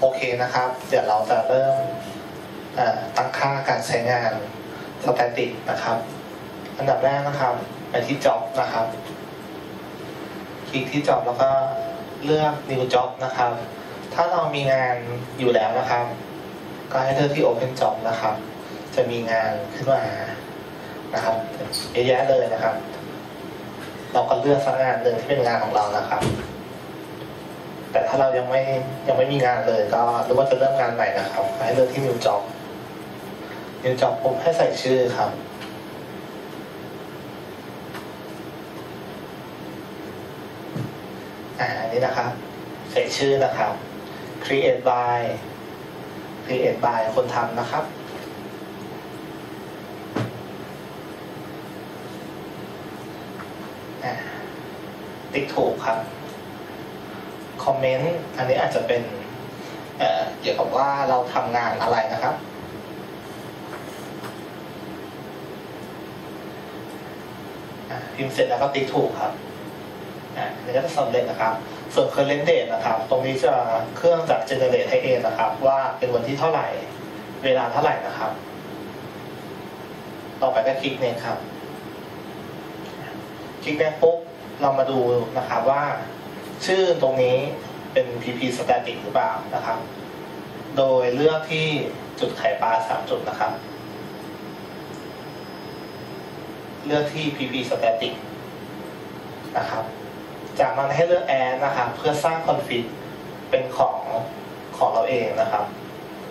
โอเคนะครับ เดี๋ยวเราจะเริ่มตั้งค่าการใช้งานสแตติกนะครับ อันดับแรกนะครับไปที่ job นะครับ คลิกที่ job แล้วก็เลือก new job นะครับ ถ้าเรามีงานอยู่แล้วนะครับ ก็ให้เลือกที่ open job นะครับ จะมีงานขึ้นมานะครับเยอะแยะเลยนะครับ เราก็เลือกสักงานหนึ่งที่เป็นงานของเรานะครับ แต่ถ้าเรายังไม่ยังไม่มีงานเลยก็หรือว่าจะเริ่มงานใหม่นะครับ ให้เลือกที่ new job new job ปุ๊บให้ใส่ชื่อครับ อ่าอันนี้นะครับ ใส่ชื่อนะครับ create by create by คนทำนะครับอ่าติ๊กถูกครับ คอมเมนต์อันนี้อาจจะเป็นเอ่อเกี่ยวกับว่าเราทำงานอะไรนะครับพิมพ์เสร็จแล้วก็ติ๊กถูกครับอันนี้ก็จะสำเร็จนะครับ ส่วน current date นะครับ ตรงนี้จะเครื่องจะ generate ให้เองนะครับ ว่าเป็นวันที่เท่าไหร่ เวลาเท่าไหร่นะครับ ต่อไปก็คลิกเนครับ คลิกเนปุ๊บเรามาดูนะครับว่า ชื่อตรงนี้เป็น pp static หรือเปล่านะครับ โดยเลือกที่จุดไข่ปลาสามจุดนะครับ เลือกที่ pp static นะครับ จากนั้นให้เลือก add นะครับ เพื่อสร้าง config เป็นของของเราเองนะครับ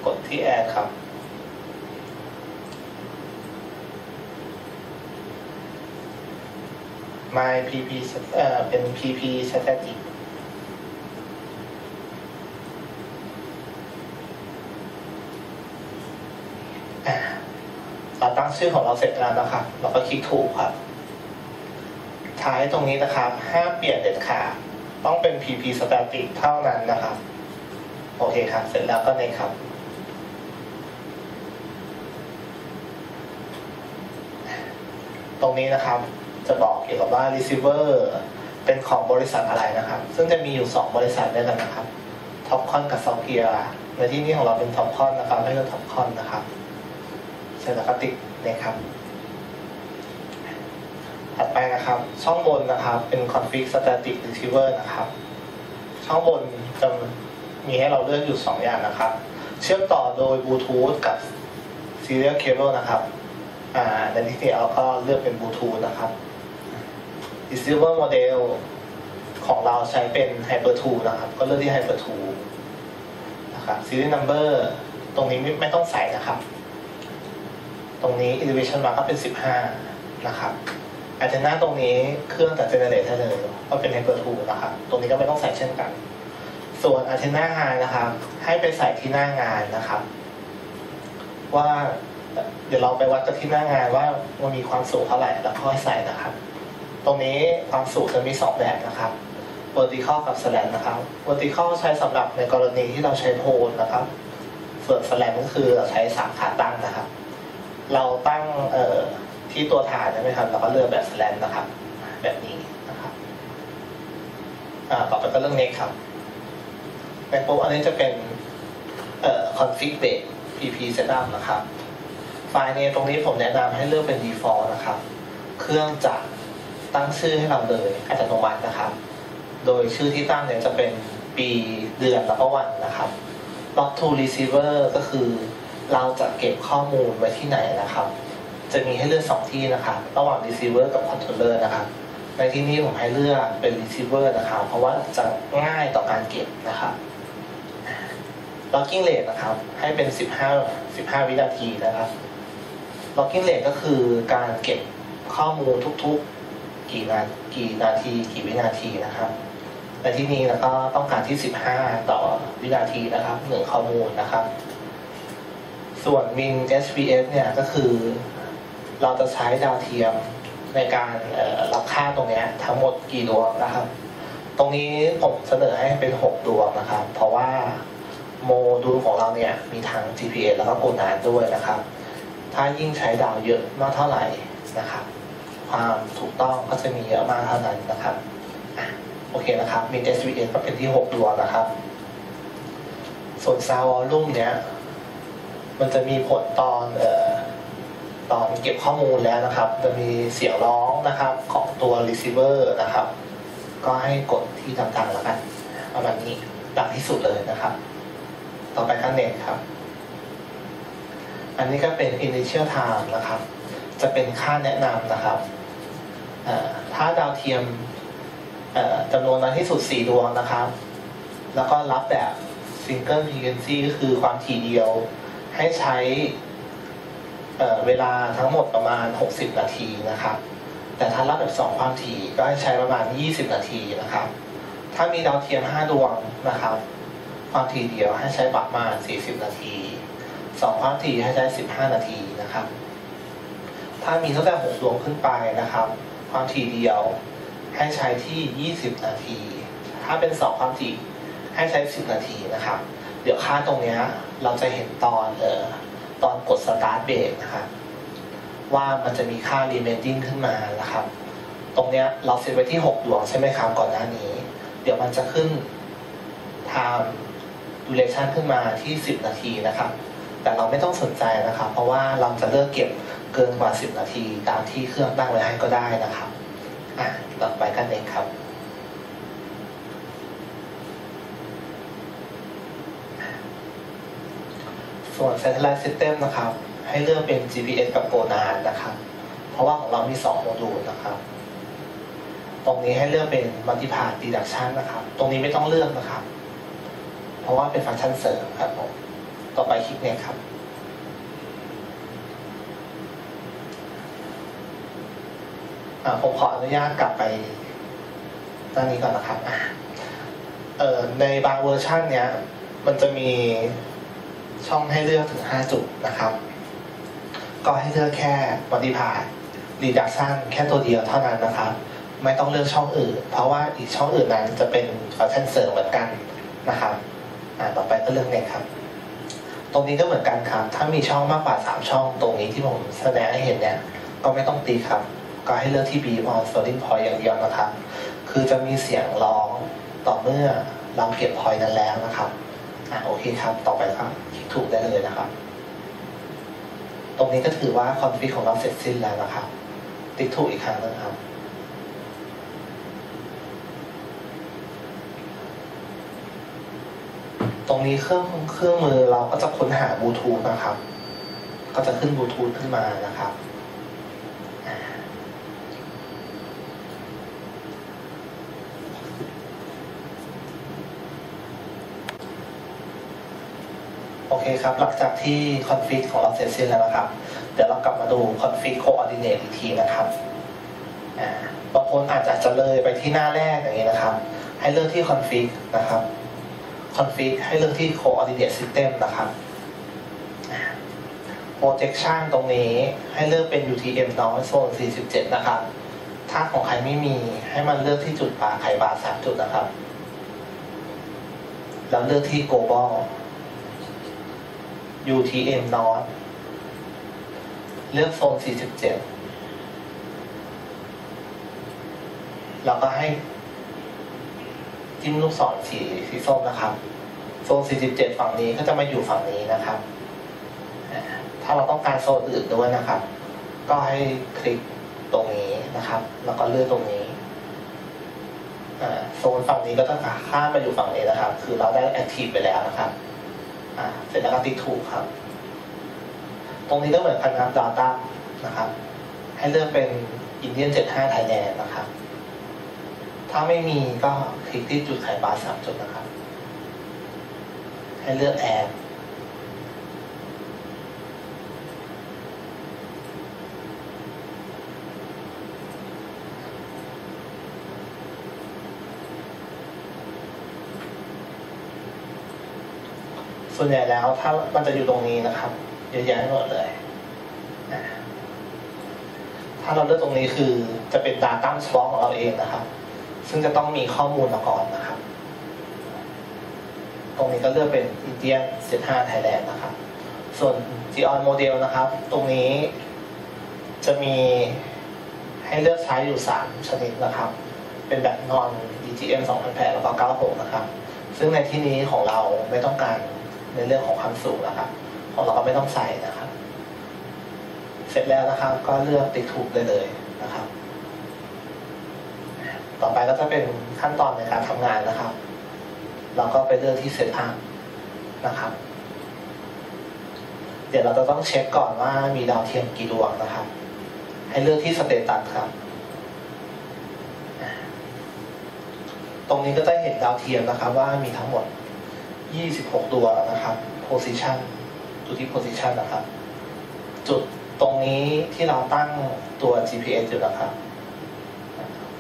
กดที่ add ครับ my pp เอ่อเป็น pp static อ่าเราตั้ งชื่อของเราเสร็จแล้วนะครับ เราก็คลิกถูกครับ ท้ายตรงนี้นะครับ ห้ามเปลี่ยนเด็ดขาด ต้องเป็น pp static เท่านั้นนะครับ โอเคครับ เสร็จแล้วก็ในครับ ตรงนี้นะครับ จะบอกเกี่ยวกับว่า receiver เป็นของบริษัทอะไรนะครับ ซึ่งจะมีอยู่ 2 บริษัทด้วยกันนะครับท็อปคอนกับซอฟเกียร์ในที่นี้ของเราเป็นท็อปคอนนะครับไม่ใช่ท็อปคอนนะครับ เสร็จแล้วก็ติ๊กนะครับ ถัดไปนะครับ ช่องบนนะครับ เป็น config static receiver นะครับ ช่องบนจะมีให้เราเลือกอยู่ 2 อย่างนะครับ เชื่อมต่อโดยบลูทูธกับ serial cable นะครับอ่าในที่นี้เราก็เลือกเป็นบลูทูธนะครับ receiver model ของเราใช้เป็น Hyper 2นะครับ ก็เลือกที่ Hyper 2นะครับ serial number ตรงนี้ไม่ไม่ต้องใส่นะครับ ตรงนี้ elevation มาก็เป็น 15 นะครับอันเทนาตรงนี้เครื่องจะเจเนเรตให้เลยว่าเป็น Hyper 2นะครับ ตรงนี้ก็ไม่ต้องใส่เช่นกัน ส่วนอันเทนาไฮนะครับ ให้ไปใส่ที่หน้างานนะครับ ว่าเดี๋ยวเราไปวัดกันที่หน้างานว่ามันมีความสูงเท่าไหร่แล้วค่อยใส่นะครับ ตรงนี้ความสูงจะมีสองแบบนะครับ vertical กับ slant นะครับ vertical ใช้สำหรับในกรณีที่เราใช้โพลนะครับ ส่วน slant ก็คือเราใช้สามขาตั้งนะครับ เราตั้งเอ่อที่ตัวฐานใช่ไหมครับเราก็เลือกแบบ slant นะครับ แบบนี้นะครับอ่าต่อไปก็เรื่อง next ครับในโปรอันนี้จะเป็นเอ่อ config base pp setup นะครับ ไฟล์เนมตรงนี้ผมแนะนำให้เลือกเป็น default นะครับ เครื่องจะตั้งชื่อให้เราเลยอัตโนมัตินะครับ โดยชื่อที่ตั้งเนี่ยจะเป็นปีเดือนแล้วก็วันนะครับ log to receiver ก็คือ เราจะเก็บข้อมูลไว้ที่ไหนนะครับ จะมีให้เลือกสองที่นะครับระหว่าง receiver กับ controller นะครับ ในที่นี้ผมให้เลือกเป็น receiver นะครับ เพราะว่าจะง่ายต่อการเก็บนะครับ logging rate นะครับ ให้เป็น 15 15 วินาทีนะครับ logging rate ก็คือการเก็บข้อมูลทุกๆ กี่นากี่นาที กี่วินาทีนะครับในที่นี้แล้วก็ต้องการที่ 15 ต่อวินาทีนะครับหนึ่งข้อมูลนะครับ ส่วน min SPS เนี่ยก็คือเราจะใช้ดาวเทียมในการรับค่าตรงนี้ทั้งหมดกี่ดวงนะครับ ตรงนี้ผมเสนอให้เป็น 6 ดวงนะครับ เพราะว่าโมดูลของเราเนี่ยมีทั้ง GPS แล้วก็กูนานด้วยนะครับ ถ้ายิ่งใช้ดาวเยอะมากเท่าไหร่นะครับ ความถูกต้องก็จะมีเยอะมากเท่านั้นนะครับอโอเคนะครับ min SPS ก็เป็นที่ 6 ดวงนะครับ ส่วนซาวอลลุ่มเนี้ย มันจะมีผลตอนเอ่อตอนเก็บข้อมูลแล้วนะครับ จะมีเสียงร้องนะครับของตัว receiver นะครับ ก็ให้กดที่ต่างๆแล้วกันประมาณนี้ดังที่สุดเลยนะครับ ต่อไปก็เน็ตครับ อันนี้ก็เป็น initial time นะครับ จะเป็นค่าแนะนำนะครับถ้าดาวเทียมจำนวนน้อยที่สุด 4 ดวงนะครับ แล้วก็รับแบบ single frequency ก็คือความถี่เดียว ให้ใช้เเวลาทั้งหมดประมาณ 60 นาทีนะครับ แต่ถ้ารับแบบ 2 ความถี่ก็ให้ใช้ประมาณ 20 นาทีนะครับ ถ้ามีดาวเทียม 5 ดวงนะครับ ความถี่เดียวให้ใช้ประมาณ 40 นาที 2 ความถี่ให้ใช้ 15 นาทีนะครับ ถ้ามีตั้งแต่ 6 ดวงขึ้นไปนะครับ ความถี่เดียวให้ใช้ที่ 20 นาที ถ้าเป็น 2 ความถี่ให้ใช้ 10 นาทีนะครับ ดี๋ยวค่าตรงเนี้ยเราจะเห็นตอนเออตอนกดสตาร์ทเบรกนะครับว่ามันจะมีค่า remaining ขึ้นมานะครับ ตรงเนี้ยเราเซตไว้ที่6ดวงใช่ไหมครับก่อนหน้านี้ เดี๋ยวมันจะขึ้น time duration ขึ้นมาที่ 10 นาทีนะครับ แต่เราไม่ต้องสนใจนะครับ เพราะว่าเราจะเลือกเก็บเกินกว่า 10 นาที ตามที่เครื่องตั้งไว้ให้ก็ได้นะครับ อะต่อไปกันเองครับ ส่วน Satellite System นะครับ ให้เลือกเป็น GPS กับ GONASS นะครับ เพราะว่าของเรามี 2 โมดูลนะครับ ตรงนี้ให้เลือกเป็น Multipart Deduction นะครับ ตรงนี้ไม่ต้องเลือกนะครับ เพราะว่าเป็นฟังก์ชันเสริมครับผมต่อไปคลิกเนี่ยครับผมขออนุญาตกลับไปด้านนี้ก่อนนะครับในบางเวอร์ชันเนี้ย มันจะมี ช่องให้เลือกถึง 5 จุดนะครับ ก็ให้เลือกแค่ปฏิภาณรีดักชันแค่ตัวเดียวเท่านั้นนะครับ ไม่ต้องเลือกช่องอื่น เพราะว่าอีกช่องอื่นนั้นจะเป็นฟังก์ชันเสริมเหมือนกันนะครับอ่าต่อไปก็เลือกเน็ตครับ ตรงนี้ก็เหมือนกันครับ ถ้ามีช่องมากกว่า 3 ช่อง ตรงนี้ที่ผมแสดงให้เห็นเนี่ยก็ไม่ต้องตีครับ ก็ให้เลือกที่ beam on floating point อย่างเดียวนะครับ คือจะมีเสียงร้องต่อเมื่อเราเก็บ point นั้นแล้วนะครับ อะโอเคครับ ต่อไปครับคลิกถูกได้เลยนะครับ ตรงนี้ก็ถือว่าคอนฟิกของเราเสร็จสิ้นแล้วนะครับ ติ๊กถูกอีกครั้งนะครับตรงนี้เครื่องเครื่องมือเราก็จะค้นหาบลูทูธนะครับ ก็จะขึ้นบลูทูธขึ้นมานะครับ โอเคครับ หลังจากที่คอนฟิกของเราเสร็จสิ้นแล้วนะครับ เดี๋ยวเรากลับมาดูคอนฟิกโคออร์ดิเนตอีกทีนะครับบางคนอาจจะจะเลยไปที่หน้าแรกอย่างนี้นะครับ ให้เลือกที่คอนฟิกนะครับ config ให้เลือกที่ coordinate system นะครับ projection ตรงนี้ให้เลือกเป็น UTM น้อย zone 47 นะครับ ถ้าของใครไม่มีให้มันเลือกที่จุดปลาไข่บาท3จุดนะครับ แล้วเลือกที่ global UTM น้อยเลือกโซน 47 แล้วก็ให้จิ้มลูกศรสีสีส้มนะครับ โซน 47 ฝั่งนี้ก็จะมาอยู่ฝั่งนี้นะครับ ถ้าเราต้องการโซนอื่นด้วยนะครับ ก็ให้คลิกตรงนี้นะครับ แล้วก็เลือกตรงนี้โซนฝั่งนี้ก็ต้องข้ามมาอยู่ฝั่งนี้นะครับ คือเราได้แอคทีฟไปแล้วนะครับ อ่าเสร็จแล้วก็ติ๊กถูกครับ ตรงนี้ก็เหมือนกันนะครับ Data นะครับ ให้เลือกเป็น Indian 75 Thailand นะครับ ถ้าไม่มีก็คลิกที่จุดไข่ปลาสามจุดนะครับ ให้เลือกแอด ส่วนใหญ่แล้วถ้ามันจะอยู่ตรงนี้นะครับเยอะแยะหมดเลย ถ้าเราเลือกตรงนี้คือจะเป็น Data Slot ของเราเองนะครับ ซึ่งจะต้องมีข้อมูลมาก่อนนะครับ ตรงนี้ก็เลือกเป็น Indian 75 Thailand นด์นะครับ ส่วน Geon Model นะครับ ตรงนี้จะมีให้เลือกใช้อยู่ 3 ชนิดนะครับ เป็นแบบ non DGM 2008แล้วก็96นะครับ ซึ่งในที่นี้ของเราไม่ต้องการ ในเรื่องของความสูงนะครับของเราก็ไม่ต้องใส่นะครับ เสร็จแล้วนะครับ ก็เลือกติ๊กถูกได้เลยนะครับ ต่อไปก็จะเป็นขั้นตอนในการทำงานนะครับ เราก็ไปเลือกที่เซตอัพนะครับ เดี๋ยวเราจะต้องเช็คก่อนว่ามีดาวเทียมกี่ดวงนะครับ ให้เลือกที่สเตตัสครับตรงนี้ก็จะเห็นดาวเทียมนะครับ ว่ามีทั้งหมด 26ดวงนะครับ position ดูที่ position นะครับ จุดตรงนี้ที่เราตั้งตัว GPS อยู่นะครับ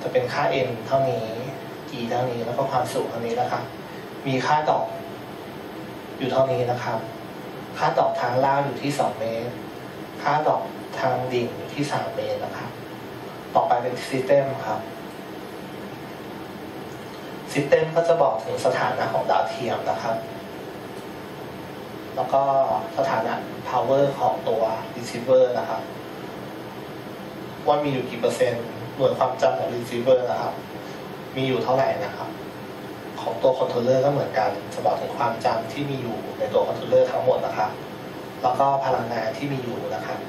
จะเป็นค่า n เท่านี้ e เท่านี้แล้วก็ความสูงเท่านี้นะครับ มีค่าดอกอยู่เท่านี้นะครับ ค่าดอกทางล่างอยู่ที่ 2 เมตร ค่าดอกทางดิ่งอยู่ที่ 3 เมตรนะครับ ต่อไปเป็น system ครับ system ก็จะบอกถึงสถานะของดาวเทียมนะครับ แล้วก็สถานะ power ของตัว receiver นะครับ ว่ามีอยู่กี่เปอร์เซ็นต์หน่วยความจำของ receiver นะครับ มีอยู่เท่าไหร่นะครับ ของตัวคอนโทรลเลอร์ก็เหมือนกันจะบอกถึงความจำที่มีอยู่ในตัวคอนโทรลเลอร์ทั้งหมดนะครับ แล้วก็พลังงานที่มีอยู่นะครับ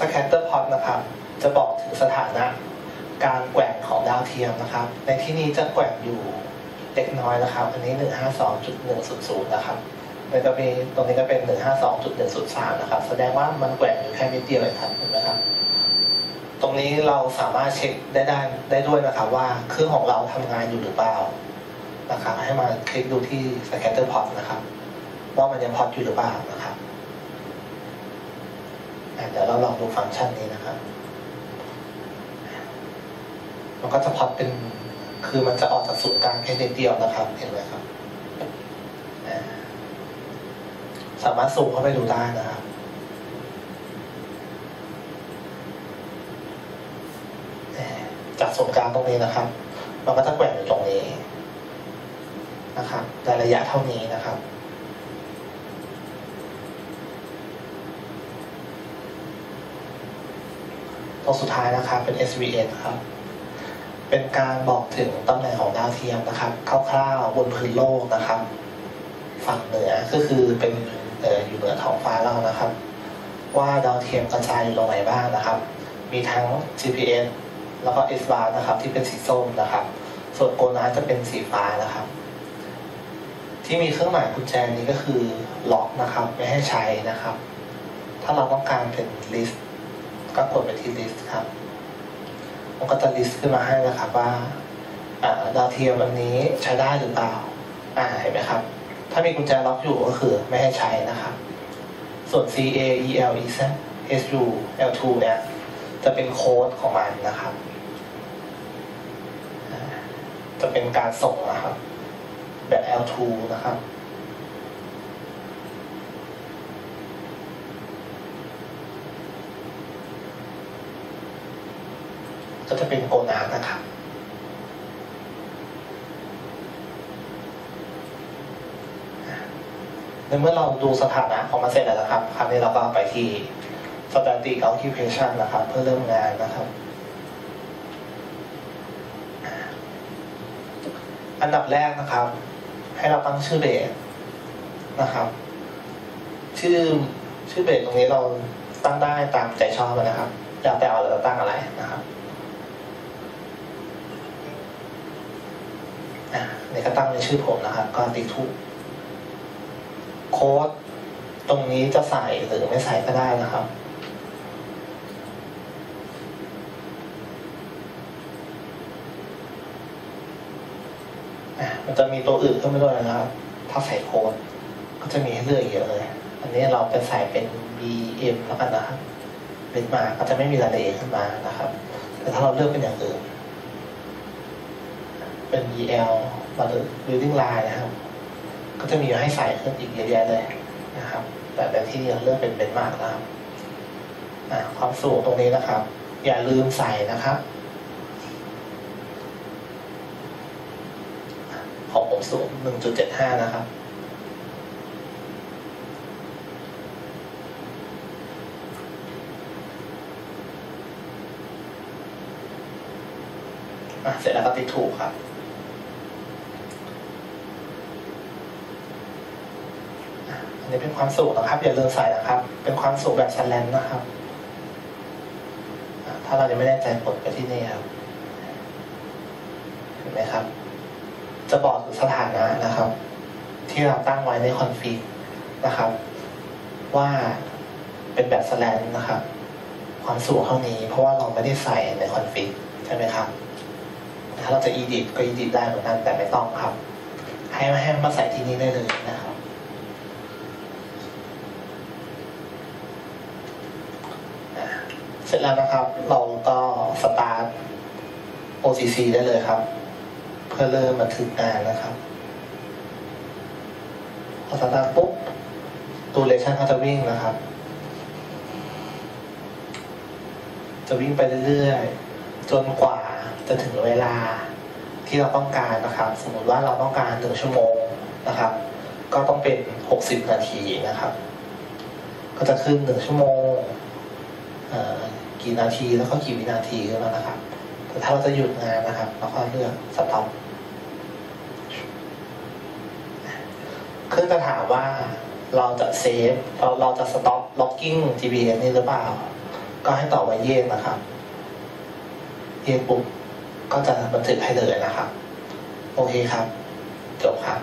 สแคตเตอร์พอตนะครับ จะบอกถึงสถานะการแกว่งของดาวเทียมนะครับ ในที่นี้จะแกว่งอยู่เล็กน้อยนะครับ อันนี้ 152.100 นะครับในกรณีตรงนี้ก็เป็น 152.103 นะครับ แสดงว่ามันแกว่งอยู่แค่นิดเดียวเองครับเห็นไหมครับ ตรงนี้เราสามารถเช็คได้ได้ได้ด้วยนะครับ ว่าเครื่องของเราทำงานอยู่หรือเปล่านะครับให้มาคลิกดูที่สแคตเตอร์พอตนะครับ ว่ามันยังพอตอยู่หรือเปล่านะครับ เดี๋ยวเราลองดูฟังก์ชันนี้นะครับ มันก็จะพอดเป็น คือมันจะออกจากศูนย์กลางแค่นิดเดียวนะครับ เห็นไหมครับ สามารถซูมเข้าไปดูได้นะครับจากศูนย์กลางตรงนี้นะครับ มันก็จะแกว่งอยู่ตรงนี้นะครับในระยะเท่านี้นะครับ ตรงสุดท้ายนะครับเป็น SVN ครับ เป็นการบอกถึงตำแหน่งของดาวเทียมนะครับคร่าวๆบนพื้นโลกนะครับ ฝั่งเหนือก็คือเป็นเอออยู่เหนือท้องฟ้าเรานะครับ ว่าดาวเทียมกระจายอยู่ตรงไหนบ้างนะครับ มีทั้ง GPS แล้วก็ S bar นะครับ ที่เป็นสีส้มนะครับ ส่วนโกนาจะเป็นสีฟ้านะครับ ที่มีเครื่องหมายกุญแจนี้ก็คือล็อกนะครับ ไม่ให้ใช้นะครับ ถ้าเราต้องการเป็น list ก็กดไปที่ list ครับมันก็จะ list ขึ้นมาให้นะครับว่าดาวเทียมอันนี้ใช้ได้หรือเปล่าอ่าเห็นไหมครับ ถ้ามีกุญแจล็อกอยู่ก็คือไม่ให้ใช้นะครับ ส่วน C A E L E Z S U L 2เนี่ยจะเป็นโค้ดของมันนะครับ จะเป็นการส่งนะครับ แบบ L 2 นะครับ ก็จะเป็นโกนานะครับ ในเมื่อเราดูสถานะของมันเสร็จแล้วนะครับ คราวนี้เราก็ไปที่ static occupation นะครับ เพื่อเริ่มงานนะครับ อันดับแรกนะครับ ให้เราตั้งชื่อเบสนะครับ ชื่อชื่อเบสตรงนี้เราตั้งได้ตามใจชอบนะครับอยากแต่เอาเราตั้งอะไรนะครับ อ่านี่ก็ตั้งในชื่อผมนะครับ ก็ติ๊กถูกโค้ดตรงนี้จะใส่หรือไม่ใส่ก็ได้นะครับ มันจะมีตัวอื่นขึ้นมาด้วยนะครับ ถ้าใส่โค้ดก็จะมีให้เลือกเยอะเลย อันนี้เราไปใส่เป็น BM แล้วกันนะครับเป็นมาก็จะไม่มีรายละเอียดขึ้นมานะครับ แต่ถ้าเราเลือกเป็นอย่างอื่น เป็น BL หรือ building line นะครับ ก็จะมีให้ใส่ขึ้นอีกเยอะแยะเลยนะครับ แต่แต่ที่เราเลือกเป็นเป็นมากนะครับความสูงตรงนี้นะครับ อย่าลืมใส่นะครับของผมสูง 1.75 นะครับเสร็จแล้วก็ติ๊กถูกครับอะอั นนี้เป็นความสูงนะครับอย่าเลืมใส่นะครับ เป็นความสูงแบบชันแลนนะครับ ถ้าเรายังไม่แน่ใจกดไปที่นี่ครับเห็นไหมครับ จะบอกถึงสถานะนะครับ ที่เราตั้งไว้ในคอนฟิกนะครับ ว่าเป็นแบบสแลนนะครับ ความสูงเท่านี้ เพราะว่าเราไม่ได้ใส่ในคอนฟิกใช่ไหมครับถ้าเราจะ edit ก็ edit ได้เหมือนกันแต่ไม่ต้องครับ ให้ให้มาใส่ที่นี่ได้เลยนะครับอะ เสร็จแล้วนะครับ เราก็สตาร์ท OCC ได้เลยครับ เพื่อเริ่มบันทึกงานนะครับพอสตาร์ทปุ๊บตูเลชันเขาจะวิ่งนะครับ จะวิ่งไปเรื่อยๆ จนกว่าจะถึงเวลาที่เราต้องการนะครับ สมมติว่าเราต้องการหนึ่งชั่วโมงนะครับ ก็ต้องเป็นหกสิบนาทีนะครับ ก็จะขึ้นหนึ่งชั่วโมง กี่นาทีแล้วก็กี่วินาทีขึ้นมานะครับแต่ถ้าเราจะหยุดงานนะครับเราก็เลือกสต็อปเครื่องจะถามว่าเราจะเซฟเราเราจะสต็อปล็อกกิ้ง GPS นี่หรือเปล่า ก็ให้ตอบว่าเยสนนะครับ เยสปุ๊บก็จะบันทึกให้เลยนะครับ โอเคครับ จบครับ